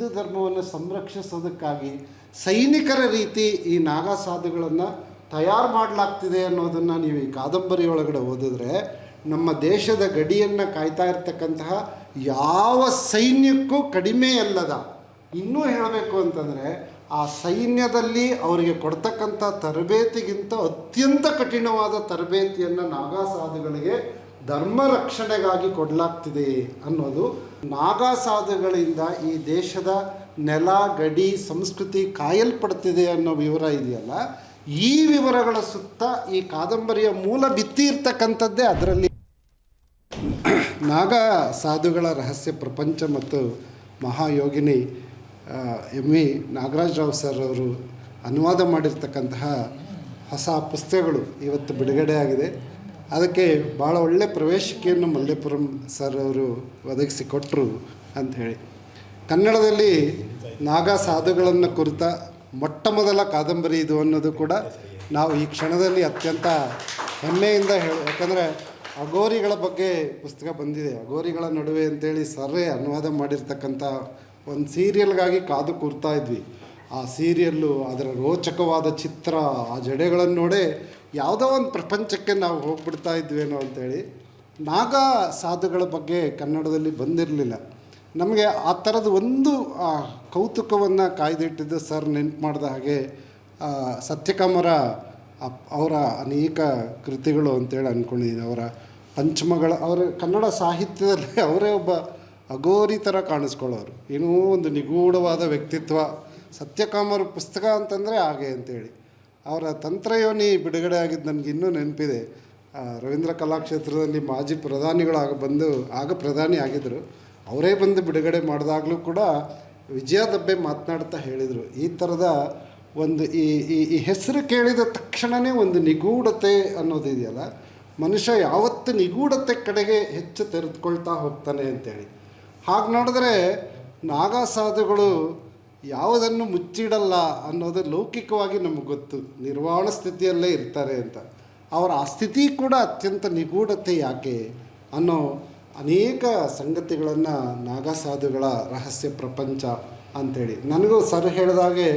ಹಿಂದೂ ಧರ್ಮವನ್ನು ಸಂರಕ್ಷಿಸೋದಕ್ಕಾಗಿ ಸೈನಿಕರ ರೀತಿ ಈ ನಾಗಾ ಸಾಧುಗಳನ್ನು ತಯಾರು ಮಾಡಲಾಗ್ತಿದೆ ಅನ್ನೋದನ್ನು ನೀವು ಈ ಕಾದಂಬರಿ ಒಳಗಡೆ ಓದಿದ್ರೆ ನಮ್ಮ ದೇಶದ ಗಡಿಯನ್ನು ಕಾಯ್ತಾ ಇರ್ತಕ್ಕಂತಹ ಯಾವ ಸೈನ್ಯಕ್ಕೂ ಕಡಿಮೆ ಅಲ್ಲದ, ಇನ್ನೂ ಹೇಳಬೇಕು ಅಂತಂದರೆ ಆ ಸೈನ್ಯದಲ್ಲಿ ಅವರಿಗೆ ಕೊಡ್ತಕ್ಕಂಥ ತರಬೇತಿಗಿಂತ ಅತ್ಯಂತ ಕಠಿಣವಾದ ತರಬೇತಿಯನ್ನು ನಾಗಾಸಾಧುಗಳಿಗೆ ಧರ್ಮ ರಕ್ಷಣೆಗಾಗಿ ಕೊಡಲಾಗ್ತಿದೆ ಅನ್ನೋದು ನಾಗಾ ಸಾಧುಗಳಿಂದ ಈ ದೇಶದ ನೆಲ, ಗಡಿ, ಸಂಸ್ಕೃತಿ ಕಾಯಲ್ಪಡ್ತಿದೆ ಅನ್ನೋ ವಿವರ ಇದೆಯಲ್ಲ, ಈ ವಿವರಗಳ ಸುತ್ತ ಈ ಕಾದಂಬರಿಯ ಮೂಲ ಬಿತ್ತಿ ಇರ್ತಕ್ಕಂಥದ್ದೇ ಅದರಲ್ಲಿ. ನಾಗ ಸಾಧುಗಳ ರಹಸ್ಯ ಪ್ರಪಂಚ ಮತ್ತು ಮಹಾಯೋಗಿನಿ ಎಂ ವಿ ನಾಗರಾಜರಾವ್ ಸರ್ ಅವರು ಅನುವಾದ ಮಾಡಿರ್ತಕ್ಕಂತಹ ಹೊಸ ಪುಸ್ತಕಗಳು ಇವತ್ತು ಬಿಡುಗಡೆ ಆಗಿದೆ ಅದಕ್ಕೆ ಭಾಳ ಒಳ್ಳೆಯ ಪ್ರವೇಶಿಕೆಯನ್ನು ಮಲ್ಲೇಪುರಂ ಸರ್ ಅವರು ಒದಗಿಸಿಕೊಟ್ರು ಅಂಥೇಳಿ ಕನ್ನಡದಲ್ಲಿ ನಾಗಾ ಸಾಧುಗಳನ್ನು ಕುರಿತ ಮೊಟ್ಟ ಮೊದಲ ಕಾದಂಬರಿ ಇದು ಅನ್ನೋದು ಕೂಡ ನಾವು ಈ ಕ್ಷಣದಲ್ಲಿ ಅತ್ಯಂತ ಹೆಮ್ಮೆಯಿಂದ ಹೇಳಿ, ಯಾಕಂದರೆ ಅಗೋರಿಗಳ ಬಗ್ಗೆ ಪುಸ್ತಕ ಬಂದಿದೆ. ಅಗೋರಿಗಳ ನಡುವೆ ಅಂತೇಳಿ ಸರ್ರೇ ಅನುವಾದ ಮಾಡಿರ್ತಕ್ಕಂಥ ಒಂದು ಸೀರಿಯಲ್ಗಾಗಿ ಕಾದು ಕೂರ್ತಾ ಇದ್ವಿ. ಆ ಸೀರಿಯಲ್ಲು ಅದರ ರೋಚಕವಾದ ಚಿತ್ರ, ಆ ಜಡೆಗಳನ್ನು ನೋಡೇ ಯಾವುದೋ ಒಂದು ಪ್ರಪಂಚಕ್ಕೆ ನಾವು ಹೋಗ್ಬಿಡ್ತಾ ಇದ್ವೇನೋ ಅಂಥೇಳಿ ನಾಗಾ ಸಾಧುಗಳ ಬಗ್ಗೆ ಕನ್ನಡದಲ್ಲಿ ಬಂದಿರಲಿಲ್ಲ. ನಮಗೆ ಆ ಥರದ ಒಂದು ಕೌತುಕವನ್ನು ಕಾಯ್ದಿಟ್ಟಿದ್ದು ಸರ್ ನೆನಪು ಮಾಡಿದ ಹಾಗೆ ಸತ್ಯಕಾಮರ ಅವರ ಅನೇಕ ಕೃತಿಗಳು ಅಂತೇಳಿ ಅಂದ್ಕೊಂಡಿದ್ದೀನಿ ಅವರ ಪಂಚಮಗಳ, ಅವರ ಕನ್ನಡ ಸಾಹಿತ್ಯದಲ್ಲಿ ಅವರೇ ಒಬ್ಬ ಅಗೋರಿ ಥರ ಕಾಣಿಸ್ಕೊಳ್ಳೋರು. ಏನೋ ಒಂದು ನಿಗೂಢವಾದ ವ್ಯಕ್ತಿತ್ವ. ಸತ್ಯಕಾಮರ ಪುಸ್ತಕ ಅಂತಂದರೆ ಹಾಗೆ ಅಂತೇಳಿ. ಅವರ ತಂತ್ರಯೋನಿ ಬಿಡುಗಡೆ ಆಗಿದ್ದು ನನಗೆ ಇನ್ನೂ ನೆನಪಿದೆ. ರವೀಂದ್ರ ಕಲಾಕ್ಷೇತ್ರದಲ್ಲಿ ಮಾಜಿ ಪ್ರಧಾನಿಗಳಾಗ ಬಂದು ಆಗ ಪ್ರಧಾನಿ ಆಗಿದ್ದರು ಅವರೇ ಬಂದು ಬಿಡುಗಡೆ ಮಾಡಿದಾಗಲೂ ಕೂಡ ವಿಜಯ ದಬ್ಬೆ ಮಾತನಾಡ್ತಾ ಹೇಳಿದರು. ಈ ಥರದ ಒಂದು ಈ ಈ ಈ ಹೆಸರು ಕೇಳಿದ ತಕ್ಷಣವೇ ಒಂದು ನಿಗೂಢತೆ ಅನ್ನೋದಿದೆಯಲ್ಲ ಮನುಷ್ಯ ಯಾವತ್ತು ನಿಗೂಢತೆ ಕಡೆಗೆ ಹೆಚ್ಚು ತೆರೆದುಕೊಳ್ತಾ ಹೋಗ್ತಾನೆ ಅಂತೇಳಿ. ಹಾಗೆ ನೋಡಿದ್ರೆ ನಾಗಾ ಸಾಧುಗಳು ಯಾವುದನ್ನು ಮುಚ್ಚಿಡಲ್ಲ ಅನ್ನೋದು ಲೌಕಿಕವಾಗಿ ನಮಗೆ ಗೊತ್ತು. ನಿರ್ವಾಣ ಸ್ಥಿತಿಯಲ್ಲೇ ಇರ್ತಾರೆ ಅಂತ. ಅವರ ಆ ಸ್ಥಿತಿ ಕೂಡ ಅತ್ಯಂತ ನಿಗೂಢತೆ ಯಾಕೆ ಅನ್ನೋ ಅನೇಕ ಸಂಗತಿಗಳನ್ನು ನಾಗಸಾಧುಗಳ ರಹಸ್ಯ ಪ್ರಪಂಚ ಅಂಥೇಳಿ ನನಗೂ ಸರ್ ಹೇಳಿದಾಗೆ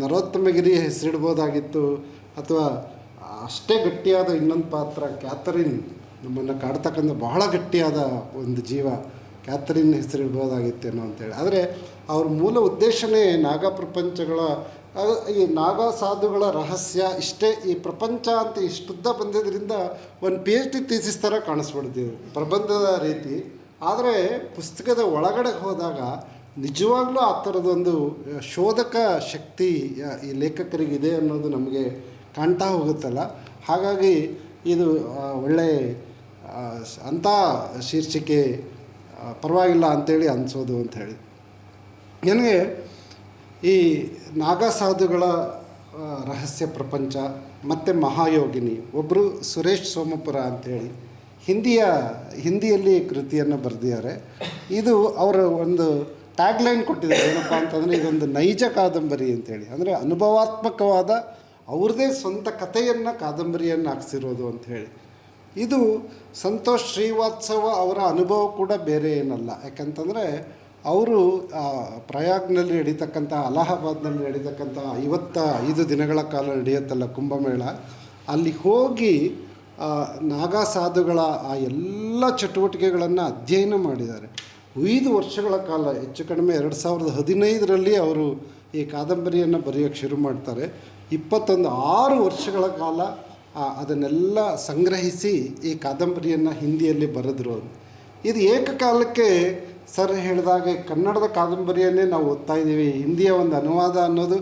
ನರೋತ್ತಮಗಿರಿ ಹೆಸರಿಡ್ಬೋದಾಗಿತ್ತು, ಅಥವಾ ಅಷ್ಟೇ ಗಟ್ಟಿಯಾದ ಇನ್ನೊಂದು ಪಾತ್ರ, ಕ್ಯಾಥರಿನ್ ನಮ್ಮನ್ನು ಕಾಡ್ತಕ್ಕಂಥ ಬಹಳ ಗಟ್ಟಿಯಾದ ಒಂದು ಜೀವ ಕ್ಯಾಥರಿನ್ ಹೆಸರಿಡ್ಬೋದಾಗಿತ್ತೇನೋ ಅಂತೇಳಿ. ಆದರೆ ಅವ್ರ ಮೂಲ ಉದ್ದೇಶನೇ ನಾಗ ಪ್ರಪಂಚಗಳ ಈ ನಾಗಾ ಸಾಧುಗಳ ರಹಸ್ಯ ಇಷ್ಟೇ, ಈ ಪ್ರಪಂಚ ಅಂತ ಇಷ್ಟುದ್ದ ಬಂದಿದ್ದರಿಂದ ಒಂದು ಪಿ ಎಚ್ ಡಿ ಥೀಸಿಸ್ ಥರ ಕಾಣಿಸ್ಬಿಡ್ತೀವಿ ಪ್ರಬಂಧದ ರೀತಿ. ಆದರೆ ಪುಸ್ತಕದ ಒಳಗಡೆ ಹೋದಾಗ ನಿಜವಾಗ್ಲೂ ಆ ಥರದೊಂದು ಶೋಧಕ ಶಕ್ತಿ ಈ ಲೇಖಕರಿಗಿದೆ ಅನ್ನೋದು ನಮಗೆ ಕಾಣ್ತಾ ಹೋಗುತ್ತಲ್ಲ. ಹಾಗಾಗಿ ಇದು ಒಳ್ಳೆ ಅಂಥ ಶೀರ್ಷಿಕೆ ಪರವಾಗಿಲ್ಲ ಅಂಥೇಳಿ ಅನಿಸೋದು ಅಂಥೇಳಿ ನನಗೆ ಈ ನಾಗಸಾಧುಗಳ ರಹಸ್ಯ ಪ್ರಪಂಚ ಮತ್ತು ಮಹಾಯೋಗಿನಿ ಒಬ್ಬರು ಸುರೇಶ್ ಸೋಮಪುರ ಅಂಥೇಳಿ ಹಿಂದಿಯ, ಹಿಂದಿಯಲ್ಲಿ ಕೃತಿಯನ್ನು ಬರೆದಿದ್ದಾರೆ. ಇದು ಅವರ ಒಂದು ಟ್ಯಾಗ್ಲೈನ್ ಕೊಟ್ಟಿದ್ದಾರೆ. ಏನಪ್ಪ ಅಂತಂದರೆ ಇದೊಂದು ನೈಜ ಕಾದಂಬರಿ ಅಂತೇಳಿ. ಅಂದರೆ ಅನುಭವಾತ್ಮಕವಾದ ಅವ್ರದ್ದೇ ಸ್ವಂತ ಕಥೆಯನ್ನು ಕಾದಂಬರಿಯನ್ನು ಹಾಕ್ಸಿರೋದು ಅಂಥೇಳಿ ಇದು ಸಂತೋಷ್ ಶ್ರೀವಾತ್ಸವ ಅವರ ಅನುಭವ ಕೂಡ ಬೇರೆ ಏನಲ್ಲ. ಯಾಕಂತಂದರೆ ಅವರು ಪ್ರಯಾಗ್ನಲ್ಲಿ ನಡೀತಕ್ಕಂಥ, ಅಲಹಾಬಾದ್ನಲ್ಲಿ ನಡೀತಕ್ಕಂಥ ಐವತ್ತ ಐದು ದಿನಗಳ ಕಾಲ ನಡೆಯುತ್ತಲ್ಲ ಕುಂಭಮೇಳ, ಅಲ್ಲಿ ಹೋಗಿ ನಾಗಾ ಸಾಧುಗಳ ಆ ಎಲ್ಲ ಚಟುವಟಿಕೆಗಳನ್ನು ಅಧ್ಯಯನ ಮಾಡಿದ್ದಾರೆ. ಐದು ವರ್ಷಗಳ ಕಾಲ, ಹೆಚ್ಚು ಕಡಿಮೆ ಎರಡು ಸಾವಿರದ ಹದಿನೈದರಲ್ಲಿ ಅವರು ಈ ಕಾದಂಬರಿಯನ್ನು ಬರೆಯೋಕ್ಕೆ ಶುರು ಮಾಡ್ತಾರೆ. ಇಪ್ಪತ್ತೊಂದು, ಆರು ವರ್ಷಗಳ ಕಾಲ ಅದನ್ನೆಲ್ಲ ಸಂಗ್ರಹಿಸಿ ಈ ಕಾದಂಬರಿಯನ್ನು ಹಿಂದಿಯಲ್ಲಿ ಬರೆದ್ರು ಇದು ಏಕಕಾಲಕ್ಕೆ ಸರ್ ಹೇಳಿದಾಗೆ ಕನ್ನಡದ ಕಾದಂಬರಿಯನ್ನೇ ನಾವು ಓದ್ತಾ ಇದ್ದೀವಿ, ಹಿಂದಿಯ ಒಂದು ಅನುವಾದ ಅನ್ನೋದು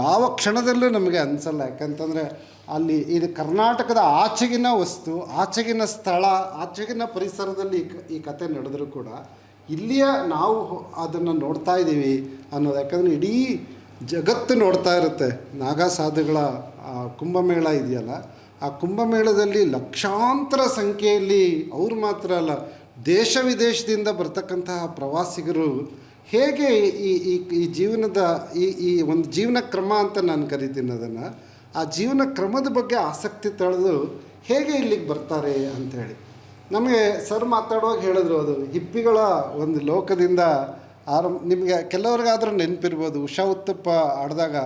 ಯಾವ ಕ್ಷಣದಲ್ಲೂ ನಮಗೆ ಅನಿಸಲ್ಲ. ಯಾಕಂತಂದರೆ ಅಲ್ಲಿ ಇದು ಕರ್ನಾಟಕದ ಆಚೆಗಿನ ವಸ್ತು, ಆಚೆಗಿನ ಸ್ಥಳ, ಆಚೆಗಿನ ಪರಿಸರದಲ್ಲಿ ಈ ಕತೆ ನಡೆದರೂ ಕೂಡ ಇಲ್ಲಿಯ ನಾವು ಅದನ್ನು ನೋಡ್ತಾ ಇದ್ದೀವಿ ಅನ್ನೋದು. ಯಾಕಂದರೆ ಇಡೀ ಜಗತ್ತು ನೋಡ್ತಾ ಇರುತ್ತೆ. ನಾಗಾ ಸಾಧುಗಳ ಕುಂಭಮೇಳ ಇದೆಯಲ್ಲ ಆ ಕುಂಭಮೇಳದಲ್ಲಿ ಲಕ್ಷಾಂತರ ಸಂಖ್ಯೆಯಲ್ಲಿ ಅವರು ಮಾತ್ರ ಅಲ್ಲ, ದೇಶ ವಿದೇಶದಿಂದ ಬರ್ತಕ್ಕಂತಹ ಪ್ರವಾಸಿಗರು ಹೇಗೆ ಈ ಈ ಈ ಜೀವನದ, ಈ ಈ ಒಂದು ಜೀವನ ಕ್ರಮ ಅಂತ ನಾನು ಕರಿತೀನಿ ಅದನ್ನು, ಆ ಜೀವನ ಕ್ರಮದ ಬಗ್ಗೆ ಆಸಕ್ತಿ ತಳೆದು ಹೇಗೆ ಇಲ್ಲಿಗೆ ಬರ್ತಾರೆ ಅಂಥೇಳಿ. ನಮಗೆ ಸರ್ ಮಾತಾಡುವಾಗ ಹೇಳಿದ್ರು ಅದು, ಹಿಪ್ಪಿಗಳ ಒಂದು ಲೋಕದಿಂದ ಆರಂಭ, ನಿಮಗೆ ಕೆಲವ್ರಿಗಾದ್ರೂ ನೆನಪಿರ್ಬೋದು, ಉಷಾ ಉತ್ತಪ್ಪ ಆಡಿದಾಗ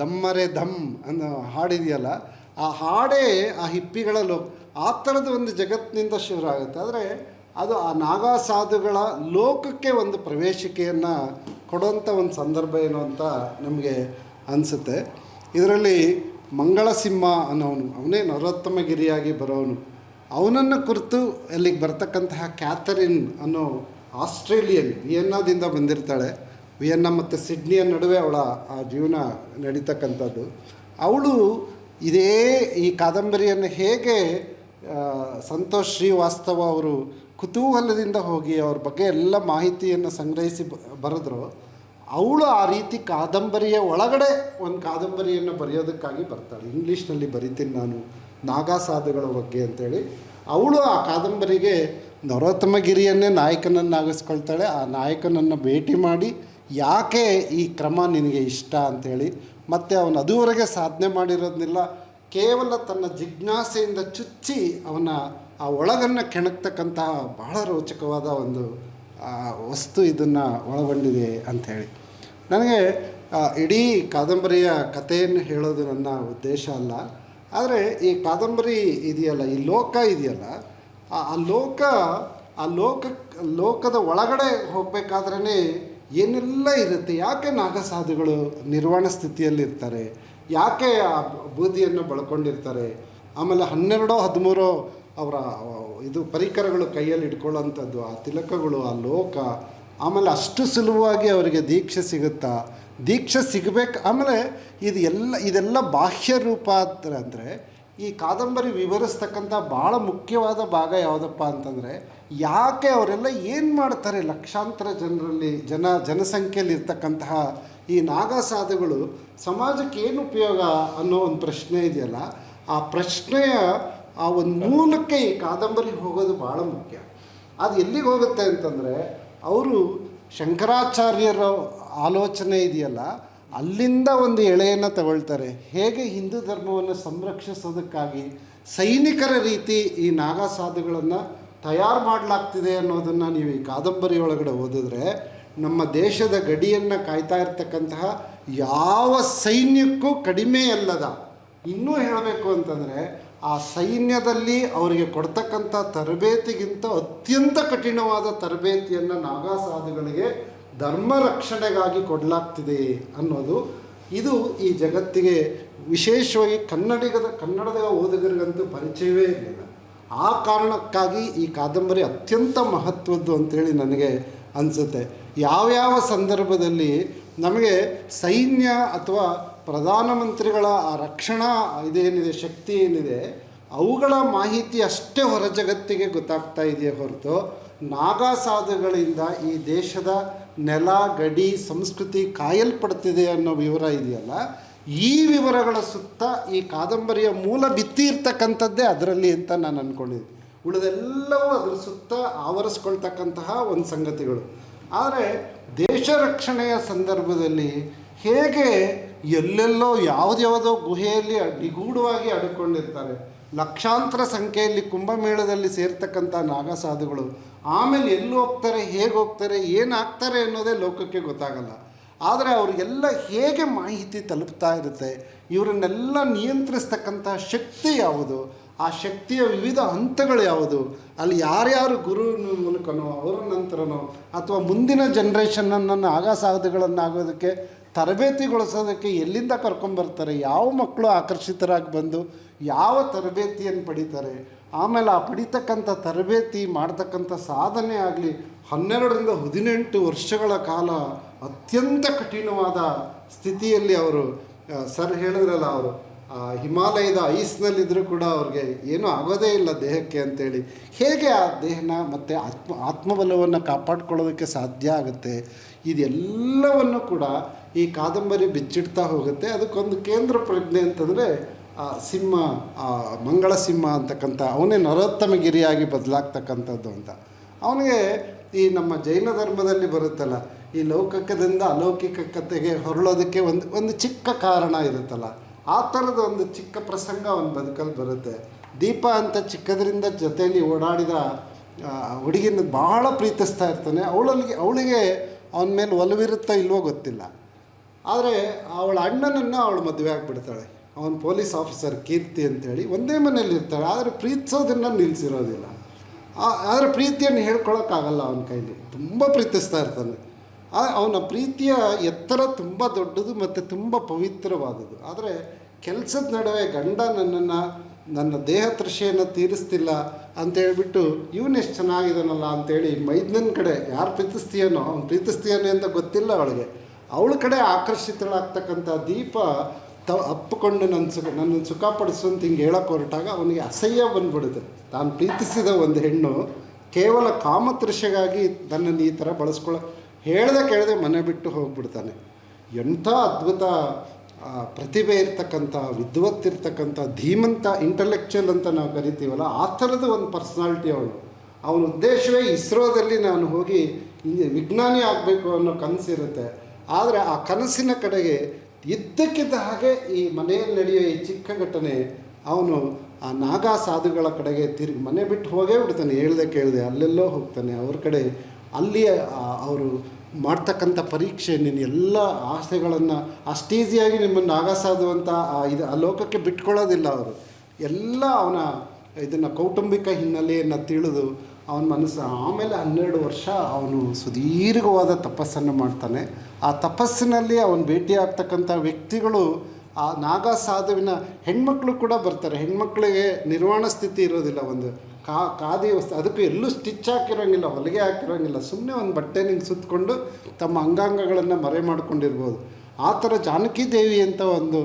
ದಮ್ಮರೆ ದಮ್ ಅನ್ನೋ ಹಾಡಿದೆಯಲ್ಲ ಆ ಹಾಡೇ ಆ ಹಿಪ್ಪಿಗಳ ಲೋಕ ಆ ಥರದ ಒಂದು ಜಗತ್ತಿನಿಂದ ಶುರು ಆಗುತ್ತೆ ಆದರೆ ಅದು ಆ ನಾಗಾ ಸಾಧುಗಳ ಲೋಕಕ್ಕೆ ಒಂದು ಪ್ರವೇಶಿಕೆಯನ್ನು ಕೊಡೋಂಥ ಒಂದು ಸಂದರ್ಭ ಏನು ಅಂತ ನಮಗೆ ಅನಿಸುತ್ತೆ. ಇದರಲ್ಲಿ ಮಂಗಳಸಿಂಹ ಅನ್ನೋನು ಅವನೇ ನರೋತ್ತಮ ಗಿರಿಯಾಗಿ ಬರೋನು ಅವನನ್ನು ಕುರಿತು ಅಲ್ಲಿಗೆ ಬರ್ತಕ್ಕಂತಹ ಕ್ಯಾಥರಿನ್ ಅನ್ನೋ ಆಸ್ಟ್ರೇಲಿಯನ್ ವಿಯನ್ನಾದಿಂದ ಬಂದಿರ್ತಾಳೆ. ವಿಯನ್ನ ಮತ್ತು ಸಿಡ್ನಿಯ ನಡುವೆ ಅವಳ ಆ ಜೀವನ ನಡೀತಕ್ಕಂಥದ್ದು. ಅವಳು ಇದೇ ಈ ಕಾದಂಬರಿಯನ್ನು ಹೇಗೆ ಸಂತೋಷ್ ಶ್ರೀವಾಸ್ತವ ಅವರು ಕುತೂಹಲದಿಂದ ಹೋಗಿ ಅವ್ರ ಬಗ್ಗೆ ಎಲ್ಲ ಮಾಹಿತಿಯನ್ನು ಸಂಗ್ರಹಿಸಿ ಬರೆದ್ರು, ಅವಳು ಆ ರೀತಿ ಕಾದಂಬರಿಯ ಒಳಗಡೆ ಒಂದು ಕಾದಂಬರಿಯನ್ನು ಬರೆಯೋದಕ್ಕಾಗಿ ಬರ್ತಾಳೆ. ಇಂಗ್ಲೀಷ್ನಲ್ಲಿ ಬರಿತೀನಿ ನಾನು, ನಾಗಾಸಾಧುಗಳ ಬಗ್ಗೆ ಅಂತೇಳಿ. ಅವಳು ಆ ಕಾದಂಬರಿಗೆ ನರೋತ್ತಮಗಿರಿಯನ್ನೇ ನಾಯಕನನ್ನಾಗಿಸ್ಕೊಳ್ತಾಳೆ. ಆ ನಾಯಕನನ್ನು ಭೇಟಿ ಮಾಡಿ, ಯಾಕೆ ಈ ಕ್ರಮ ನಿನಗೆ ಇಷ್ಟ ಅಂಥೇಳಿ ಮತ್ತು ಅವನು ಅದುವರೆಗೆ ಸಾಧನೆ ಮಾಡಿರೋದನ್ನೆಲ್ಲ ಕೇವಲ ತನ್ನ ಜಿಜ್ಞಾಸೆಯಿಂದ ಚುಚ್ಚಿ ಅವನ ಆ ಒಳಗನ್ನು ಕೆಣಕ್ತಕ್ಕಂತಹ ಬಹಳ ರೋಚಕವಾದ ಒಂದು ವಸ್ತು ಇದನ್ನು ಒಳಗೊಂಡಿದೆ ಅಂಥೇಳಿ. ನನಗೆ ಇಡೀ ಕಾದಂಬರಿಯ ಕಥೆಯನ್ನು ಹೇಳೋದು ನನ್ನ ಉದ್ದೇಶ ಅಲ್ಲ. ಆದರೆ ಈ ಕಾದಂಬರಿ ಇದೆಯಲ್ಲ, ಈ ಲೋಕ ಇದೆಯಲ್ಲ, ಆ ಲೋಕ ಆ ಲೋಕ ಲೋಕದ ಒಳಗಡೆ ಹೋಗಬೇಕಾದ್ರೇ ಏನೆಲ್ಲ ಇರುತ್ತೆ? ಯಾಕೆ ನಾಗಸಾಧುಗಳು ನಿರ್ವಾಣ ಸ್ಥಿತಿಯಲ್ಲಿರ್ತಾರೆ? ಯಾಕೆ ಆ ಬೂದಿಯನ್ನು ಬಳ್ಕೊಂಡಿರ್ತಾರೆ? ಆಮೇಲೆ ಹನ್ನೆರಡೋ, ಹದಿಮೂರೋ ಅವರ ಇದು ಪರಿಕರಗಳು ಕೈಯಲ್ಲಿ ಇಟ್ಕೊಳ್ಳೋಂಥದ್ದು ಆ ತಿಲಕಗಳು, ಆ ಲೋಕ, ಆಮೇಲೆ ಅಷ್ಟು ಸುಲಭವಾಗಿ ಅವರಿಗೆ ದೀಕ್ಷೆ ಸಿಗುತ್ತಾ? ದೀಕ್ಷೆ ಸಿಗಬೇಕು. ಆಮೇಲೆ ಇದು ಎಲ್ಲ, ಇದೆಲ್ಲ ಬಾಹ್ಯ ರೂಪ ಅಂದರೆ ಈ ಕಾದಂಬರಿ ವಿವರಿಸ್ತಕ್ಕಂಥ ಭಾಳ ಮುಖ್ಯವಾದ ಭಾಗ ಯಾವುದಪ್ಪ ಅಂತಂದರೆ, ಯಾಕೆ ಅವರೆಲ್ಲ ಏನು ಮಾಡ್ತಾರೆ ಲಕ್ಷಾಂತರ ಜನರಲ್ಲಿ, ಜನ, ಜನಸಂಖ್ಯೆಯಲ್ಲಿ ಇರ್ತಕ್ಕಂತಹ ಈ ನಾಗಸಾಧುಗಳು ಸಮಾಜಕ್ಕೆ ಏನು ಉಪಯೋಗ ಅನ್ನೋ ಒಂದು ಪ್ರಶ್ನೆ ಇದೆಯಲ್ಲ, ಆ ಪ್ರಶ್ನೆಯ ಆ ಒಂದು ಮೂಲಕ್ಕೆ ಈ ಕಾದಂಬರಿ ಹೋಗೋದು ಭಾಳ ಮುಖ್ಯ. ಅದು ಎಲ್ಲಿಗೆ ಹೋಗುತ್ತೆ ಅಂತಂದರೆ, ಅವರು ಶಂಕರಾಚಾರ್ಯರ ಆಲೋಚನೆ ಇದೆಯಲ್ಲ ಅಲ್ಲಿಂದ ಒಂದು ಎಳೆಯನ್ನು ತಗೊಳ್ತಾರೆ. ಹೇಗೆ ಹಿಂದೂ ಧರ್ಮವನ್ನು ಸಂರಕ್ಷಿಸೋದಕ್ಕಾಗಿ ಸೈನಿಕರ ರೀತಿ ಈ ನಾಗಾ ಸಾಧುಗಳನ್ನು ತಯಾರು ಮಾಡಲಾಗ್ತಿದೆ ಅನ್ನೋದನ್ನು ನೀವು ಈ ಕಾದಂಬರಿ ಒಳಗಡೆ ಓದಿದ್ರೆ ನಮ್ಮ ದೇಶದ ಗಡಿಯನ್ನು ಕಾಯ್ತಾ ಇರ್ತಕ್ಕಂತಹ ಯಾವ ಸೈನ್ಯಕ್ಕೂ ಕಡಿಮೆ ಅಲ್ಲದ, ಇನ್ನೂ ಹೇಳಬೇಕು ಅಂತಂದರೆ ಆ ಸೈನ್ಯದಲ್ಲಿ ಅವರಿಗೆ ಕೊಡ್ತಕ್ಕಂಥ ತರಬೇತಿಗಿಂತ ಅತ್ಯಂತ ಕಠಿಣವಾದ ತರಬೇತಿಯನ್ನು ನಾಗಾ ಸಾಧುಗಳಿಗೆ ಧರ್ಮ ರಕ್ಷಣೆಗಾಗಿ ಕೊಡಲಾಗ್ತಿದೆ ಅನ್ನೋದು ಇದು ಈ ಜಗತ್ತಿಗೆ ವಿಶೇಷವಾಗಿ ಕನ್ನಡಿಗದ, ಕನ್ನಡದ ಓದುಗರಿಗಂತೂ ಪರಿಚಯವೇ ಇರಲಿಲ್ಲ ಆ ಕಾರಣಕ್ಕಾಗಿ ಈ ಕಾದಂಬರಿ ಅತ್ಯಂತ ಮಹತ್ವದ್ದು ಅಂತೇಳಿ ನನಗೆ ಅನಿಸುತ್ತೆ. ಯಾವ್ಯಾವ ಸಂದರ್ಭದಲ್ಲಿ ನಮಗೆ ಸೈನ್ಯ ಅಥವಾ ಪ್ರಧಾನಮಂತ್ರಿಗಳ ಆ ರಕ್ಷಣಾ ಇದೇನಿದೆ, ಶಕ್ತಿ ಏನಿದೆ ಅವುಗಳ ಮಾಹಿತಿ ಅಷ್ಟೇ ಹೊರ ಜಗತ್ತಿಗೆ ಗೊತ್ತಾಗ್ತಾ ಇದೆಯೇ ಹೊರತು ನಾಗಾ ಸಾಧುಗಳಿಂದ ಈ ದೇಶದ ನೆಲ, ಗಡಿ, ಸಂಸ್ಕೃತಿ ಕಾಯಲ್ಪಡ್ತಿದೆ ಅನ್ನೋ ವಿವರ ಇದೆಯಲ್ಲ, ಈ ವಿವರಗಳ ಸುತ್ತ ಈ ಕಾದಂಬರಿಯ ಮೂಲ ಬಿತ್ತಿ ಇರ್ತಕ್ಕಂಥದ್ದೇ ಅದರಲ್ಲಿ ಅಂತ ನಾನು ಅಂದ್ಕೊಂಡಿದ್ದೆ ಉಳಿದೆಲ್ಲವೂ ಅದರ ಸುತ್ತ ಆವರಿಸ್ಕೊಳ್ತಕ್ಕಂತಹ ಒಂದು ಸಂಗತಿಗಳು. ಆದರೆ ದೇಶ ರಕ್ಷಣೆಯ ಸಂದರ್ಭದಲ್ಲಿ ಹೇಗೆ ಎಲ್ಲೆಲ್ಲೋ ಯಾವುದ್ಯಾವುದೋ ಗುಹೆಯಲ್ಲಿ ನಿಗೂಢವಾಗಿ ಅಡ್ಕೊಂಡಿರ್ತಾರೆ. ಲಕ್ಷಾಂತರ ಸಂಖ್ಯೆಯಲ್ಲಿ ಕುಂಭಮೇಳದಲ್ಲಿ ಸೇರ್ತಕ್ಕಂಥ ನಾಗಸಾಧುಗಳು. ಆಮೇಲೆ ಎಲ್ಲಿ ಹೋಗ್ತಾರೆ, ಹೇಗೆ ಹೋಗ್ತಾರೆ, ಏನಾಗ್ತಾರೆ ಅನ್ನೋದೇ ಲೋಕಕ್ಕೆ ಗೊತ್ತಾಗಲ್ಲ. ಆದರೆ ಅವರಿಗೆಲ್ಲ ಹೇಗೆ ಮಾಹಿತಿ ತಲುಪ್ತಾ ಇರುತ್ತೆ, ಇವರನ್ನೆಲ್ಲ ನಿಯಂತ್ರಿಸ್ತಕ್ಕಂಥ ಶಕ್ತಿ ಯಾವುದು? ಆ ಶಕ್ತಿಯ ವಿವಿಧ ಹಂತಗಳು ಯಾವುದು? ಅಲ್ಲಿ ಯಾರ್ಯಾರು ಗುರು ಮೂಲಕನೋ, ಅವರ ನಂತರನೋ, ಅಥವಾ ಮುಂದಿನ ಜನ್ರೇಷನನ್ನು ಆಗೋದಕ್ಕೆ ತರಬೇತಿಗೊಳಿಸೋದಕ್ಕೆ ಎಲ್ಲಿಂದ ಕರ್ಕೊಂಬರ್ತಾರೆ, ಯಾವ ಮಕ್ಕಳು ಆಕರ್ಷಿತರಾಗಿ ಬಂದು ಯಾವ ತರಬೇತಿಯನ್ನು ಪಡಿತಾರೆ? ಆಮೇಲೆ ಆ ಪಡಿತಕ್ಕಂಥ ತರಬೇತಿ ಮಾಡ್ತಕ್ಕಂಥ ಸಾಧನೆ ಆಗಲಿ, ಹನ್ನೆರಡರಿಂದ ಹದಿನೆಂಟು ವರ್ಷಗಳ ಕಾಲ ಅತ್ಯಂತ ಕಠಿಣವಾದ ಸ್ಥಿತಿಯಲ್ಲಿ ಅವರು ಸರ್ ಹೇಳಿದ್ರಲ್ಲ ಅವರು ಹಿಮಾಲಯದ ಐಸ್ನಲ್ಲಿದ್ದರೂ ಕೂಡ ಅವ್ರಿಗೆ ಏನೂ ಆಗೋದೇ ಇಲ್ಲ ದೇಹಕ್ಕೆ ಅಂತೇಳಿ. ಹೇಗೆ ಆ ದೇಹನ ಮತ್ತು ಆತ್ಮ, ಆತ್ಮಬಲವನ್ನು ಕಾಪಾಡ್ಕೊಳ್ಳೋದಕ್ಕೆ ಸಾಧ್ಯ ಆಗುತ್ತೆ? ಇದೆಲ್ಲವನ್ನು ಕೂಡ ಈ ಕಾದಂಬರಿ ಬಿಚ್ಚಿಡ್ತಾ ಹೋಗುತ್ತೆ. ಅದಕ್ಕೊಂದು ಕೇಂದ್ರ ಪ್ರಜ್ಞೆ ಅಂತಂದರೆ ಸಿಂಹ, ಆ ಮಂಗಳ ಸಿಂಹ ಅಂತಕ್ಕಂಥ, ಅವನೇ ನರೋತ್ತಮಗಿರಿಯಾಗಿ ಬದಲಾಗ್ತಕ್ಕಂಥದ್ದು ಅಂತ. ಅವನಿಗೆ ಈ ನಮ್ಮ ಜೈನ ಧರ್ಮದಲ್ಲಿ ಬರುತ್ತಲ್ಲ, ಈ ಲೌಕಿಕದಿಂದ ಅಲೌಕಿಕತೆಗೆ ಹೊರಳೋದಕ್ಕೆ ಒಂದು ಒಂದು ಚಿಕ್ಕ ಕಾರಣ ಇರುತ್ತಲ್ಲ. ಆ ಥರದ ಒಂದು ಚಿಕ್ಕ ಪ್ರಸಂಗ ಅವನ ಬದುಕಲ್ಲಿ ಬರುತ್ತೆ. ದೀಪ ಅಂತ ಚಿಕ್ಕದರಿಂದ ಜೊತೆಯಲ್ಲಿ ಓಡಾಡಿದ ಹುಡುಗಿನ ಭಾಳ ಪ್ರೀತಿಸ್ತಾ ಇರ್ತಾನೆ. ಅವಳಲ್ಲಿ ಅವಳಿಗೆ ಅವನ ಮೇಲೆ ಒಲವಿರುತ್ತಾ ಇಲ್ವೋ ಗೊತ್ತಿಲ್ಲ. ಆದರೆ ಅವಳ ಅಣ್ಣನನ್ನು ಅವಳು ಮದುವೆ ಆಗಿಬಿಡ್ತಾಳೆ. ಅವನು ಪೊಲೀಸ್ ಆಫೀಸರ್ ಕೀರ್ತಿ ಅಂತೇಳಿ ಒಂದೇ ಮನೇಲಿ ಇರ್ತಾಳೆ, ಆದರೆ ಪ್ರೀತಿಸೋದನ್ನು ನಿಲ್ಲಿಸಿರೋದಿಲ್ಲ ಆದರೆ ಪ್ರೀತಿಯನ್ನು ಹೇಳ್ಕೊಳಕ್ಕಾಗಲ್ಲ ಅವನ ಕೈಲಿ, ತುಂಬ ಪ್ರೀತಿಸ್ತಾ ಇರ್ತಾನೆ. ಅವನ ಪ್ರೀತಿಯ ಎತ್ತರ ತುಂಬ ದೊಡ್ಡದು ಮತ್ತು ತುಂಬ ಪವಿತ್ರವಾದದ್ದು. ಆದರೆ ಕೆಲಸದ ನಡುವೆ ಗಂಡ ನನ್ನನ್ನು, ನನ್ನ ದೇಹ ತೃಷೆಯನ್ನು ತೀರಿಸ್ತಿಲ್ಲ ಅಂತ ಹೇಳ್ಬಿಟ್ಟು ಇವನೆಷ್ಟು ಚೆನ್ನಾಗಿದ್ದಾನಲ್ಲ ಅಂತೇಳಿ ಮೈದ್ನನ್ ಕಡೆ, ಯಾರು ಪ್ರೀತಿಸ್ತೀಯನೋ, ಅವ್ನು ಪ್ರೀತಿಸ್ತೀಯನೇ ಅಂತ ಗೊತ್ತಿಲ್ಲ ಅವಳಿಗೆ. ಅವಳ ಕಡೆ ಆಕರ್ಷಿತಳಾಗ್ತಕ್ಕಂಥ ದೀಪ ತ ಅಪ್ಪಿಕೊಂಡು ನನ್ನ ಸುಖ ನನ್ನ ಸುಖಪಡಿಸು ಅಂತ ಹಿಂಗೆ ಹೇಳಕ್ಕೆ ಹೊರಟಾಗ ಅವನಿಗೆ ಅಸಹ್ಯ ಬಂದ್ಬಿಡುತ್ತೆ. ತಾನು ಪ್ರೀತಿಸಿದ ಒಂದು ಹೆಣ್ಣು ಕೇವಲ ಕಾಮತೃಷೆಗಾಗಿ ತನ್ನನ್ನು ಈ ಥರ ಬಳಸ್ಕೊಳ್ಳೋ, ಹೇಳ್ದೆ ಕೇಳದೆ ಮನೆ ಬಿಟ್ಟು ಹೋಗ್ಬಿಡ್ತಾನೆ. ಎಂಥ ಅದ್ಭುತ ಪ್ರತಿಭೆ ಇರ್ತಕ್ಕಂಥ, ವಿದ್ವತ್ತಿರ್ತಕ್ಕಂಥ, ಧೀಮಂತ ಇಂಟಲೆಕ್ಚುಯಲ್ ಅಂತ ನಾವು ಕರಿತೀವಲ್ಲ, ಆ ಥರದ ಒಂದು ಪರ್ಸ್ನಾಲಿಟಿ ಅವಳು ಅವನ ಉದ್ದೇಶವೇ ಇಸ್ರೋದಲ್ಲಿ ನಾನು ಹೋಗಿ ವಿಜ್ಞಾನಿ ಆಗಬೇಕು ಅನ್ನೋ ಕನಸಿರುತ್ತೆ. ಆದರೆ ಆ ಕನಸಿನ ಕಡೆಗೆ ಇದ್ದಕ್ಕಿದ್ದ ಹಾಗೆ ಈ ಮನೆಯಲ್ಲಿ ನಡೆಯೋ ಈ ಚಿಕ್ಕ ಘಟನೆ, ಅವನು ಆ ನಾಗಾ ಸಾಧುಗಳ ಕಡೆಗೆ ತಿರುಗಿ ಮನೆ ಬಿಟ್ಟು ಹೋಗೇ ಬಿಡ್ತಾನೆ. ಹೇಳ್ದೆ ಕೇಳಿದೆ ಅಲ್ಲೆಲ್ಲೋ ಹೋಗ್ತಾನೆ. ಅವ್ರ ಕಡೆ ಅಲ್ಲಿ ಅವರು ಮಾಡ್ತಕ್ಕಂಥ ಪರೀಕ್ಷೆ, ನಿನ್ನ ಎಲ್ಲ ಆಸೆಗಳನ್ನು ಅಷ್ಟೀಸಿಯಾಗಿ ನಿಮ್ಮನ್ನು ನಾಗಾ ಸಾಧು ಅಂತ ಇದು, ಆ ಲೋಕಕ್ಕೆ ಬಿಟ್ಕೊಳ್ಳೋದಿಲ್ಲ ಅವರು. ಎಲ್ಲ ಅವನ ಇದನ್ನು ಕೌಟುಂಬಿಕ ಹಿನ್ನೆಲೆಯನ್ನು ತಿಳಿದು ಅವನ ಮನಸ್ಸು ಆಮೇಲೆ ಹನ್ನೆರಡು ವರ್ಷ ಅವನು ಸುದೀರ್ಘವಾದ ತಪಸ್ಸನ್ನು ಮಾಡ್ತಾನೆ. ಆ ತಪಸ್ಸಿನಲ್ಲಿ ಅವನು ಭೇಟಿಯಾಗ್ತಕ್ಕಂಥ ವ್ಯಕ್ತಿಗಳು ಆ ನಾಗಾ ಸಾಧುವಿನ ಹೆಣ್ಮಕ್ಳು ಕೂಡ ಬರ್ತಾರೆ. ಹೆಣ್ಮಕ್ಳಿಗೆ ನಿರ್ವಾಣ ಸ್ಥಿತಿ ಇರೋದಿಲ್ಲ ಒಂದು. ಕಾ ಖಾದಿ ವಸ್ತು, ಅದಕ್ಕೆ ಎಲ್ಲೂ ಸ್ಟಿಚ್ ಹಾಕಿರೋಂಗಿಲ್ಲ, ಹೊಲಿಗೆ ಹಾಕಿರೋಂಗಿಲ್ಲ. ಸುಮ್ಮನೆ ಒಂದು ಬಟ್ಟೆ ನಿಂಗೆ ಸುತ್ತಕೊಂಡು ತಮ್ಮ ಅಂಗಾಂಗಗಳನ್ನು ಮರೆ ಮಾಡ್ಕೊಂಡಿರ್ಬೋದು. ಆ ಥರ ಜಾನಕಿ ದೇವಿ ಅಂತ ಒಂದು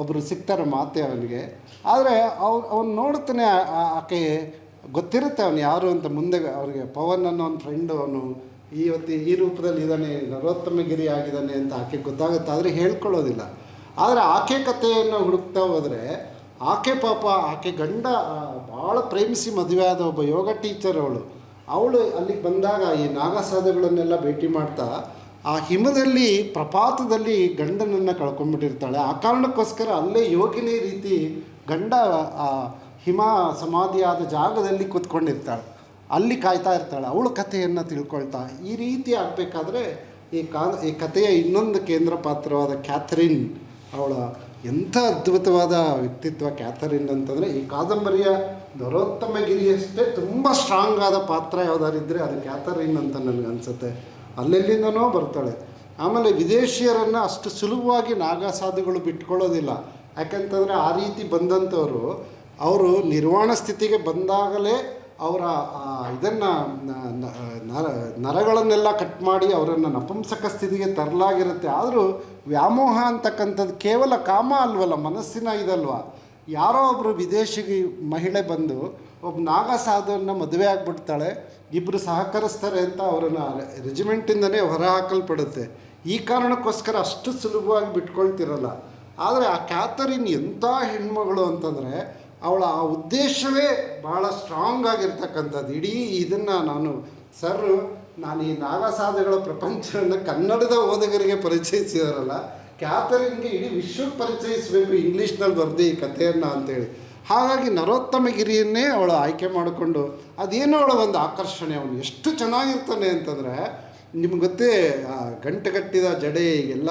ಒಬ್ಬರು ಸಿಗ್ತಾರೆ ಮಾತೆ ಅವನಿಗೆ. ಆದರೆ ಅವ್ರು ಅವ್ನು ನೋಡ್ತಾನೆ ಆಕೆ ಗೊತ್ತಿರುತ್ತೆ ಅವನು ಯಾರು ಅಂತ ಮುಂದೆ ಅವ್ರಿಗೆ ಪವನ್ ಅನ್ನೋ ಒಂದು ಫ್ರೆಂಡು ಅವನು ಇವತ್ತು ಈ ರೂಪದಲ್ಲಿ ಇದ್ದಾನೆ ನರೋತ್ತಮಗಿರಿ ಆಗಿದ್ದಾನೆ ಅಂತ ಆಕೆ ಗೊತ್ತಾಗುತ್ತೆ, ಆದರೆ ಹೇಳ್ಕೊಳ್ಳೋದಿಲ್ಲ. ಆದರೆ ಆಕೆ ಕಥೆಯನ್ನು ಹುಡುಕ್ತಾ ಹೋದರೆ, ಆಕೆ ಪಾಪ, ಆಕೆ ಗಂಡ ಭಾಳ ಪ್ರೇಮಿಸಿ ಮದುವೆ ಆದ ಒಬ್ಬ ಯೋಗ ಟೀಚರ್ ಅವಳು. ಅವಳು ಅಲ್ಲಿಗೆ ಬಂದಾಗ ಈ ನಾಗಸಾಧುಗಳನ್ನೆಲ್ಲ ಭೇಟಿ ಮಾಡ್ತಾ, ಆ ಹಿಮದಲ್ಲಿ, ಪ್ರಪಾತದಲ್ಲಿ ಗಂಡನನ್ನು ಕಳ್ಕೊಂಡ್ಬಿಟ್ಟಿರ್ತಾಳೆ. ಆ ಕಾರಣಕ್ಕೋಸ್ಕರ ಅಲ್ಲೇ ಯೋಗಿನಿ ರೀತಿ ಗಂಡ, ಆ ಹಿಮ ಸಮಾಧಿಯಾದ ಜಾಗದಲ್ಲಿ ಕೂತ್ಕೊಂಡಿರ್ತಾಳೆ. ಅಲ್ಲಿ ಕಾಯ್ತಾ ಇರ್ತಾಳೆ. ಅವಳ ಕಥೆಯನ್ನು ತಿಳ್ಕೊಳ್ತಾ, ಈ ರೀತಿ ಆಗಬೇಕಾದ್ರೆ ಈ ಕಾ, ಈ ಕಥೆಯ ಇನ್ನೊಂದು ಕೇಂದ್ರ ಪಾತ್ರವಾದ ಕ್ಯಾಥರಿನ್ ಅವಳ ಎಂಥ ಅದ್ಭುತವಾದ ವ್ಯಕ್ತಿತ್ವ ಕ್ಯಾಥರಿನ್ ಅಂತಂದರೆ, ಈ ಕಾದಂಬರಿಯ ನರೋತ್ತಮಗಿರಿಯಷ್ಟೇ ತುಂಬ ಸ್ಟ್ರಾಂಗ್ ಆದ ಪಾತ್ರ ಯಾವುದಾರಿದ್ದರೆ ಅದು ಕ್ಯಾಥರಿನ್ ಅಂತ ನನಗೆ ಅನಿಸುತ್ತೆ. ಅಲ್ಲೆಲ್ಲಿಂದನೋ ಬರ್ತಾಳೆ. ಆಮೇಲೆ ವಿದೇಶಿಯರನ್ನು ಅಷ್ಟು ಸುಲಭವಾಗಿ ನಾಗಾಸಾಧುಗಳು ಬಿಟ್ಕೊಳ್ಳೋದಿಲ್ಲ. ಯಾಕಂತಂದರೆ ಆ ರೀತಿ ಬಂದಂಥವರು ಅವರು ನಿರ್ವಾಣ ಸ್ಥಿತಿಗೆ ಬಂದಾಗಲೇ ಅವರ ಇದನ್ನು ನರ, ನರಗಳನ್ನೆಲ್ಲ ಕಟ್ ಮಾಡಿ ಅವರನ್ನು ನಪುಂಸಕ ಸ್ಥಿತಿಗೆ ತರಲಾಗಿರುತ್ತೆ. ಆದರೂ ವ್ಯಾಮೋಹ ಅಂತಕ್ಕಂಥದ್ದು ಕೇವಲ ಕಾಮ ಅಲ್ವಲ್ಲ, ಮನಸ್ಸಿನ ಇದಲ್ವ? ಯಾರೋ ಒಬ್ಬರು ವಿದೇಶಿ ಮಹಿಳೆ ಬಂದು ಒಬ್ಬ ನಾಗ ಸಾಧುವನ್ನು ಮದುವೆ ಆಗಿಬಿಡ್ತಾಳೆ ಇಬ್ಬರು ಸಹಕರಿಸ್ತಾರೆ ಅಂತ ಅವರನ್ನು ರೆಜಿಮೆಂಟಿಂದನೇ ಹೊರಹಾಕಲ್ಪಡುತ್ತೆ. ಈ ಕಾರಣಕ್ಕೋಸ್ಕರ ಅಷ್ಟು ಸುಲಭವಾಗಿ ಬಿಟ್ಕೊಳ್ತಿರಲ್ಲ. ಆದರೆ ಆ ಕ್ಯಾಥರಿನ್ ಎಂಥ ಹೆಣ್ಮಗಳು ಅಂತಂದರೆ ಅವಳ ಆ ಉದ್ದೇಶವೇ ಭಾಳ ಸ್ಟ್ರಾಂಗ್ ಆಗಿರ್ತಕ್ಕಂಥದ್ದು. ಇಡೀ ಇದನ್ನು ನಾನು ಸರ್ ನಾನು ಈ ನಾಗಸಾಧುಗಳ ಪ್ರಪಂಚವನ್ನು ಕನ್ನಡದ ಓದುಗರಿಗೆ ಪರಿಚಯಿಸಿದಾರಲ್ಲ ಕ್ಯಾಥರಿನ್ಗೆ ಇಡೀ ವಿಶ್ವಕ್ಕೆ ಪರಿಚಯಿಸಬೇಕು, ಇಂಗ್ಲೀಷ್ನಲ್ಲಿ ಬರೆದು ಈ ಕಥೆಯನ್ನು ಅಂತೇಳಿ. ಹಾಗಾಗಿ ನರೋತ್ತಮಗಿರಿಯನ್ನೇ ಅವಳು ಆಯ್ಕೆ ಮಾಡಿಕೊಂಡು, ಅದೇನೋ ಅವಳ ಒಂದು ಆಕರ್ಷಣೆ, ಅವನು ಎಷ್ಟು ಚೆನ್ನಾಗಿರ್ತಾನೆ ಅಂತಂದರೆ, ನಿಮ್ಗೆ ಗೊತ್ತೇ ಗಂಟೆಗಟ್ಟಿದ ಜಡೆ ಎಲ್ಲ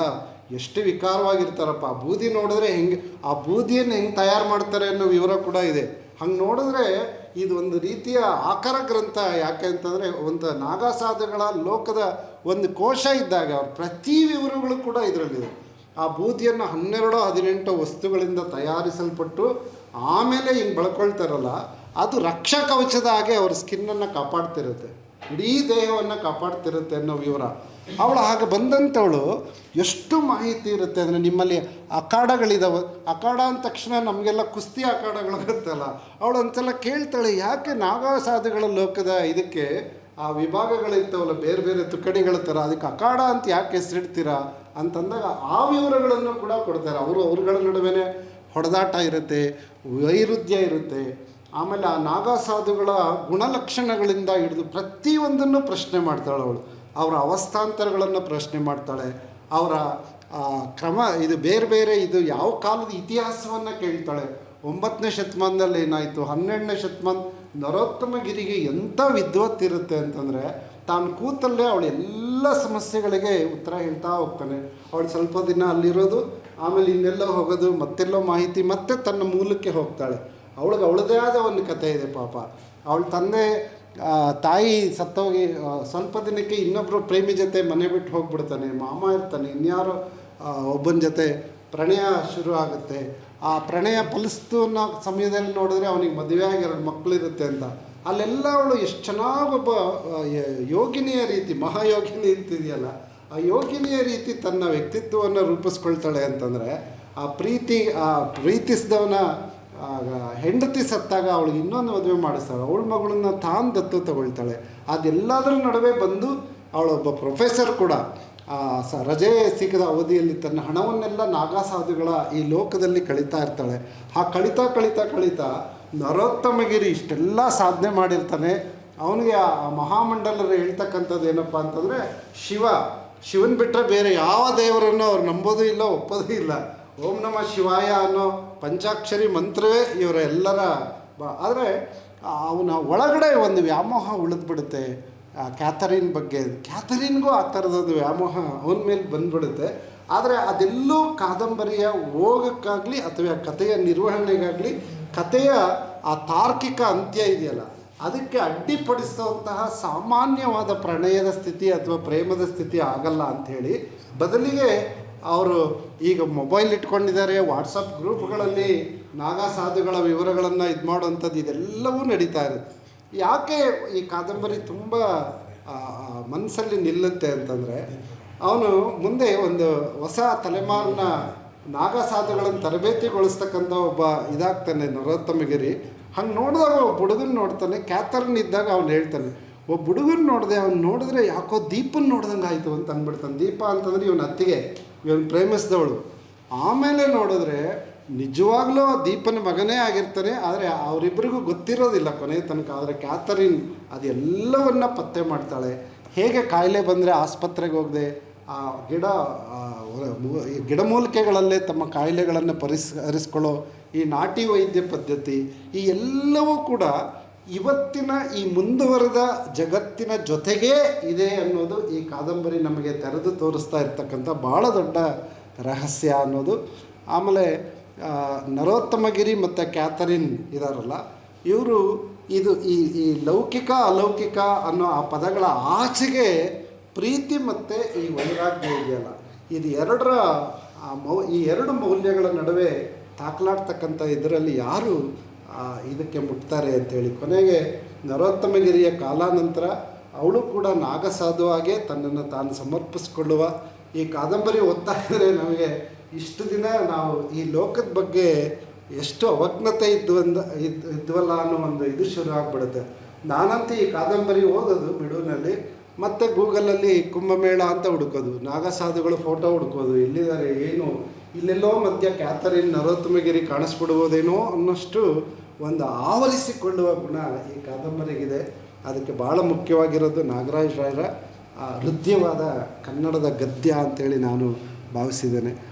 ಎಷ್ಟು ವಿಕಾರವಾಗಿರ್ತಾರಪ್ಪ. ಆ ಬೂದಿ ನೋಡಿದ್ರೆ ಹೆಂಗೆ, ಆ ಬೂದಿಯನ್ನು ಹೆಂಗೆ ತಯಾರು ಮಾಡ್ತಾರೆ ಅನ್ನೋ ವಿವರ ಕೂಡ ಇದೆ. ಹಂಗೆ ನೋಡಿದ್ರೆ ಇದು ಒಂದು ರೀತಿಯ ಆಕಾರ ಗ್ರಂಥ ಯಾಕೆ ಅಂತಂದರೆ ಒಂದು ನಾಗಾಸಾಧುಗಳ ಲೋಕದ ಒಂದು ಕೋಶ ಇದ್ದಾಗ ಅವ್ರ ಪ್ರತಿ ವಿವರಗಳು ಕೂಡ ಇದರಲ್ಲಿದೆ. ಆ ಬೂದಿಯನ್ನು ಹನ್ನೆರಡು ಹದಿನೆಂಟು ವಸ್ತುಗಳಿಂದ ತಯಾರಿಸಲ್ಪಟ್ಟು ಆಮೇಲೆ ಹಿಂಗೆ ಬಳ್ಕೊಳ್ತಾರಲ್ಲ, ಅದು ರಕ್ಷಾ ಕವಚದ ಹಾಗೆ ಅವ್ರ ಸ್ಕಿನ್ನನ್ನು ಕಾಪಾಡ್ತಿರುತ್ತೆ. ಇಡೀ ದೇಹವನ್ನು ಕಾಪಾಡ್ತಿರುತ್ತೆ ಅನ್ನೋ ವಿವರ. ಅವಳು ಆಗ ಬಂದಂಥವಳು ಎಷ್ಟು ಮಾಹಿತಿ ಇರುತ್ತೆ ಅಂದರೆ ನಿಮ್ಮಲ್ಲಿ ಅಖಾಡಗಳಿದಾವೆ. ಅಖಾಡ ಅಂದ ತಕ್ಷಣ ನಮಗೆಲ್ಲ ಕುಸ್ತಿ ಅಖಾಡಗಳು ಗೊತ್ತಲ್ಲ ಅವಳು ಒಂದ್ಸಲ ಕೇಳ್ತಾಳೆ, ಯಾಕೆ ನಾಗಾಸಾಧುಗಳ ಲೋಕದ ಇದಕ್ಕೆ ಆ ವಿಭಾಗಗಳಿರ್ತಾವಲ್ಲ ಬೇರೆ ಬೇರೆ ತುಕಡಿಗಳ ಥರ ಅದಕ್ಕೆ ಅಖಾಡ ಅಂತ ಯಾಕೆ ಹೆಸರಿಡ್ತೀರಾ ಅಂತಂದಾಗ ಆ ವಿವರಗಳನ್ನು ಕೂಡ ಕೊಡ್ತಾರೆ. ಅವರು ಅವ್ರಗಳ ನಡುವೆ ಹೊಡೆದಾಟ ಇರುತ್ತೆ, ವೈರುಧ್ಯ ಇರುತ್ತೆ. ಆಮೇಲೆ ಆ ನಾಗಾಸಾಧುಗಳ ಗುಣಲಕ್ಷಣಗಳಿಂದ ಹಿಡಿದು ಪ್ರತಿಯೊಂದನ್ನು ಪ್ರಶ್ನೆ ಮಾಡ್ತಾಳೆ ಅವಳು. ಅವರ ಅವಸ್ಥಾಂತರಗಳನ್ನು ಪ್ರಶ್ನೆ ಮಾಡ್ತಾಳೆ. ಅವರ ಕ್ರಮ, ಇದು ಬೇರೆ ಬೇರೆ, ಇದು ಯಾವ ಕಾಲದ ಇತಿಹಾಸವನ್ನು ಕೇಳ್ತಾಳೆ. ಒಂಬತ್ತನೇ ಶತಮಾನದಲ್ಲಿ ಏನಾಯಿತು? ಹನ್ನೆರಡನೇ ಶತಮಾನ ನರೋತ್ತಮಗಿರಿಗೆ ಎಂಥ ವಿದ್ವತ್ತಿರುತ್ತೆ ಅಂತಂದರೆ, ತಾನು ಕೂತಲ್ಲೇ ಅವಳು ಎಲ್ಲ ಸಮಸ್ಯೆಗಳಿಗೆ ಉತ್ತರ ಹೇಳ್ತಾ ಹೋಗ್ತಾನೆ. ಅವಳು ಸ್ವಲ್ಪ ದಿನ ಅಲ್ಲಿರೋದು, ಆಮೇಲೆ ಇನ್ನೆಲ್ಲೋ ಹೋಗೋದು, ಮತ್ತೆಲ್ಲೋ ಮಾಹಿತಿ, ಮತ್ತೆ ತನ್ನ ಮೂಲಕ್ಕೆ ಹೋಗ್ತಾಳೆ. ಅವಳಿಗೆ ಅವಳದೇ ಆದ ಒಂದು ಕಥೆ ಇದೆ ಪಾಪ. ಅವಳ ತಂದೆ ತಾಯಿ ಸತ್ತೋಗಿ ಸ್ವಲ್ಪ ದಿನಕ್ಕೆ ಇನ್ನೊಬ್ಬರು ಪ್ರೇಮಿ ಜೊತೆ ಮನೆ ಬಿಟ್ಟು ಹೋಗ್ಬಿಡ್ತಾನೆ, ಮಾಮ ಇರ್ತಾನೆ, ಇನ್ಯಾರೋ ಒಬ್ಬನ ಜೊತೆ ಪ್ರಣಯ ಶುರು ಆಗುತ್ತೆ. ಆ ಪ್ರಣಯ ಫಲಿಸ್ತು ಅನ್ನೋ ಸಮಯದಲ್ಲಿ ನೋಡಿದ್ರೆ ಅವನಿಗೆ ಮದುವೆ ಆಗಿ ಎರಡು ಮಕ್ಕಳಿರುತ್ತೆ ಅಂತ. ಅಲ್ಲೆಲ್ಲ ಅವಳು ಎಷ್ಟು ಚೆನ್ನಾಗಿ ಒಬ್ಬ ಯೋಗಿನಿಯ ರೀತಿ, ಮಹಾಯೋಗಿನಿ ಅಂತಿದೆಯಲ್ಲ, ಆ ಯೋಗಿನಿಯ ರೀತಿ ತನ್ನ ವ್ಯಕ್ತಿತ್ವವನ್ನು ರೂಪಿಸ್ಕೊಳ್ತಾಳೆ ಅಂತಂದರೆ, ಆ ಪ್ರೀತಿ, ಆ ಪ್ರೀತಿಸಿದವನ ಆಗ ಹೆಂಡತಿ ಸತ್ತಾಗ ಅವಳಿಗೆ ಇನ್ನೊಂದು ಮದುವೆ ಮಾಡಿಸ್ತಾಳೆ. ಅವಳ ಮಗಳನ್ನ ತಾನು ದತ್ತು ತಗೊಳ್ತಾಳೆ. ಅದೆಲ್ಲದರ ನಡುವೆ ಬಂದು ಅವಳೊಬ್ಬ ಪ್ರೊಫೆಸರ್ ಕೂಡ, ಆ, ಸ, ರಜೆ ಸಿಗದ ಅವಧಿಯಲ್ಲಿ ತನ್ನ ಹಣವನ್ನೆಲ್ಲ ನಾಗಾಸಾಧುಗಳ ಈ ಲೋಕದಲ್ಲಿ ಕಳೀತಾ ಇರ್ತಾಳೆ. ಆ ಕಳೀತಾ ಕಳೀತಾ ಕಳಿತಾ ನರೋತ್ತಮಗಿರಿ ಇಷ್ಟೆಲ್ಲ ಸಾಧನೆ ಮಾಡಿರ್ತಾನೆ. ಅವನಿಗೆ ಆ ಮಹಾಮಂಡಲರು ಹೇಳ್ತಕ್ಕಂಥದ್ದು ಏನಪ್ಪ ಅಂತಂದರೆ, ಶಿವ, ಶಿವನ್ ಬಿಟ್ಟರೆ ಬೇರೆ ಯಾವ ದೇವರನ್ನು ಅವ್ರು ನಂಬೋದು ಇಲ್ಲ, ಒಪ್ಪೋದು ಇಲ್ಲ. ಓಂ ನಮ ಶಿವಾಯ ಅನ್ನೋ ಪಂಚಾಕ್ಷರಿ ಮಂತ್ರವೇ ಇವರ ಎಲ್ಲರ ಆದರೆ ಅವನ ಒಳಗಡೆ ಒಂದು ವ್ಯಾಮೋಹ ಉಳಿದ್ಬಿಡುತ್ತೆ. ಆ, ಕ್ಯಾಥರಿನ್ ಬಗ್ಗೆ. ಕ್ಯಾಥರಿನ್ಗೂ ಆ ಥರದೊಂದು ವ್ಯಾಮೋಹ ಅವನ ಮೇಲೆ ಬಂದ್ಬಿಡುತ್ತೆ. ಆದರೆ ಅದೆಲ್ಲೂ ಕಾದಂಬರಿಯ ಹೋಗಕ್ಕಾಗಲಿ ಅಥವಾ ಕಥೆಯ ನಿರ್ವಹಣೆಗಾಗಲಿ, ಕಥೆಯ ಆ ತಾರ್ಕಿಕ ಅಂತ್ಯ ಇದೆಯಲ್ಲ, ಅದಕ್ಕೆ ಅಡ್ಡಿಪಡಿಸುವಂತಹ ಸಾಮಾನ್ಯವಾದ ಪ್ರಣಯದ ಸ್ಥಿತಿ ಅಥವಾ ಪ್ರೇಮದ ಸ್ಥಿತಿ ಆಗಲ್ಲ ಅಂಥೇಳಿ ಬದಲಿಗೆ ಅವರು ಈಗ ಮೊಬೈಲ್ ಇಟ್ಕೊಂಡಿದ್ದಾರೆ ವಾಟ್ಸಪ್ ಗ್ರೂಪ್ಗಳಲ್ಲಿ ನಾಗಾ ಸಾಧುಗಳ ವಿವರಗಳನ್ನು ಇದು ಮಾಡುವಂಥದ್ದು ಇದೆಲ್ಲವೂ ನಡೀತಾ ಇದೆ. ಯಾಕೆ ಈ ಕಾದಂಬರಿ ತುಂಬ ಮನಸ್ಸಲ್ಲಿ ನಿಲ್ಲುತ್ತೆ ಅಂತಂದರೆ, ಅವನು ಮುಂದೆ ಒಂದು ಹೊಸ ತಲೆಮಾರಿನ ನಾಗಾ ಸಾಧುಗಳನ್ನು ತರಬೇತಿಗೊಳಿಸ್ತಕ್ಕಂಥ ಒಬ್ಬ ಇದಾಗ್ತಾನೆ ನರೋತ್ತಮಗಿರಿ ಹಂಗೆ ನೋಡಿದಾಗ ಒಬ್ಬ ಹುಡುಗನ ನೋಡ್ತಾನೆ ಕ್ಯಾತರ್ನ್ ಇದ್ದಾಗ ಅವ್ನು ಹೇಳ್ತಾನೆ, ಒಬ್ಬ ಹುಡುಗನ ನೋಡಿದೆ, ಅವ್ನು ನೋಡಿದ್ರೆ ಯಾಕೋ ದೀಪನ ನೋಡ್ದಂಗೆ ಆಯಿತು ಅಂತ ಅಂದ್ಬಿಡ್ತಾನೆ. ದೀಪ ಅಂತಂದ್ರೆ ಇವನ ಅತ್ತಿಗೆ ಇವನು ಪ್ರೇಮಿಸಿದವಳು. ಆಮೇಲೆ ನೋಡಿದ್ರೆ ನಿಜವಾಗ್ಲೂ ದೀಪನ ಮಗನೇ ಆಗಿರ್ತಾನೆ, ಆದರೆ ಅವರಿಬ್ಬರಿಗೂ ಗೊತ್ತಿರೋದಿಲ್ಲ ಕೊನೆ ತನಕ. ಆದರೆ ಕ್ಯಾಥರಿನ್ ಅದೆಲ್ಲವನ್ನ ಪತ್ತೆ ಮಾಡ್ತಾಳೆ. ಹೇಗೆ ಕಾಯಿಲೆ ಬಂದರೆ ಆಸ್ಪತ್ರೆಗೆ ಹೋಗದೆ, ಆ ಗಿಡ ಗಿಡಮೂಲಿಕೆಗಳಲ್ಲೇ ತಮ್ಮ ಕಾಯಿಲೆಗಳನ್ನು ಪರಿಸ್ ಈ ನಾಟಿ ವೈದ್ಯ ಪದ್ಧತಿ, ಈ ಎಲ್ಲವೂ ಕೂಡ ಇವತ್ತಿನ ಈ ಮುಂದುವರೆದ ಜಗತ್ತಿನ ಜೊತೆಗೇ ಇದೆ ಅನ್ನೋದು ಈ ಕಾದಂಬರಿ ನಮಗೆ ತೆರೆದು ತೋರಿಸ್ತಾ ಇರ್ತಕ್ಕಂಥ ಭಾಳ ದೊಡ್ಡ ರಹಸ್ಯ ಅನ್ನೋದು. ಆಮೇಲೆ ನರೋತ್ತಮಗಿರಿ ಮತ್ತು ಕ್ಯಾಥರಿನ್ ಇದಾರಲ್ಲ, ಇವರು ಇದು ಈ ಈ ಲೌಕಿಕ, ಅಲೌಕಿಕ ಅನ್ನೋ ಆ ಪದಗಳ ಆಚೆಗೆ ಪ್ರೀತಿ ಮತ್ತು ಈ ವೈರಾಗ್ಯ ಇದೆಯಲ್ಲ. ಇದು ಎರಡರ ಮೌ, ಈ ಎರಡು ಮೌಲ್ಯಗಳ ನಡುವೆ ತಾಕಲಾಡ್ತಕ್ಕಂಥ ಇದರಲ್ಲಿ ಯಾರು ಇದಕ್ಕೆ ಮುಟ್ತಾರೆ ಅಂತೇಳಿ ಕೊನೆಗೆ ನರೋತ್ತಮಗಿರಿಯ ಕಾಲಾನಂತರ ಅವಳು ಕೂಡ ನಾಗಸಾಧುವಾಗೆ ತನ್ನನ್ನು ತಾನು ಸಮರ್ಪಿಸ್ಕೊಳ್ಳುವ ಈ ಕಾದಂಬರಿ ಓದ್ತಾ ಇದ್ದರೆ ನಮಗೆ ಇಷ್ಟು ದಿನ ನಾವು ಈ ಲೋಕದ ಬಗ್ಗೆ ಎಷ್ಟು ಅವಜ್ಞತೆ ಇದ್ದು ಅಂದ, ಇದ್, ಇದ್ವಲ್ಲ ಅನ್ನೋ ಒಂದು ಇದು ಶುರು ಆಗಿಬಿಡುತ್ತೆ. ನಾನಂತೂ ಈ ಕಾದಂಬರಿ ಓದೋದು ಬಿಡುವಿನಲ್ಲಿ ಮತ್ತು ಗೂಗಲಲ್ಲಿ ಕುಂಭಮೇಳ ಅಂತ ಹುಡುಕೋದು, ನಾಗಸಾಧುಗಳು ಫೋಟೋ ಹುಡುಕೋದು ಎಲ್ಲಿದ್ದಾರೆ ಏನು, ಇಲ್ಲೆಲ್ಲೋ ಮಧ್ಯ ಕ್ಯಾಥರಿನ್ ನರೋತ್ತಮಗಿರಿ ಕಾಣಿಸ್ಬಿಡ್ಬೋದೇನೋ ಅನ್ನೋಷ್ಟು ಒಂದು ಆವರಿಸಿಕೊಳ್ಳುವ ಗುಣ ಈ ಕಾದಂಬರಿಗಿದೆ. ಅದಕ್ಕೆ ಭಾಳ ಮುಖ್ಯವಾಗಿರೋದು ನಾಗರಾಜ ರಾಯರ ಆ ಹೃದಯವಾದ ಕನ್ನಡದ ಗದ್ಯ ಅಂತೇಳಿ ನಾನು ಭಾವಿಸಿದ್ದೇನೆ.